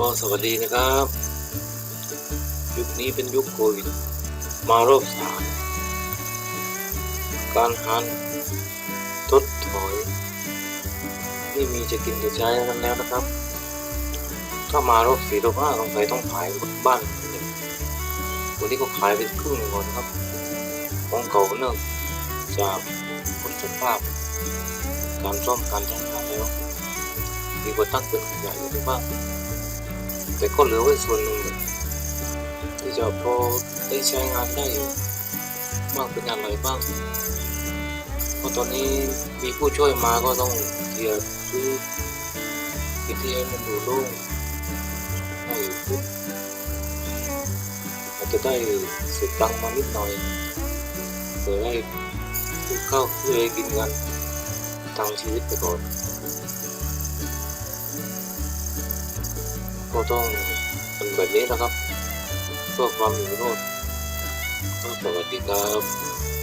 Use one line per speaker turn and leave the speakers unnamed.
ก็สวัสดีนะครับ ยุคนี้เป็นยุคโควิดมารอบสามการหันทดถอยไม่มีจะกินจะใช้กันแล้วนะครับ ถ้ามารอบสี่รอบห้าต้องใครต้องขายบ้านวันนี้ก็ขายไปครึ่งหนึ่งก่อนครับของเก่าเนื่องจากคุณภาพ การซ่อมการใช้งานแล้วดีกว่าตั้งเป็นขยะอยู่บ้าน แต่ก็เหลือไว้ส่วนหนึ่งเนี่ยที่จะพอได้ใช้งานได้อยู่บ้างเป็นอะไรบ้างเพราะตอนนี้มีผู้ช่วยมาก็ต้องเคลียร์พื้นที่ที่ให้มันดูโล่งให้อยู่ขึ้นอาจจะได้เสียตังค์มานิดหน่อยเพื่อให้ซื้อข้าวซื้อกินกันทางชีวิตไปก่อน ก็ต้องเป็นแบบนี้นะครับเพื่อความอยู่รอดสวัสดีครับ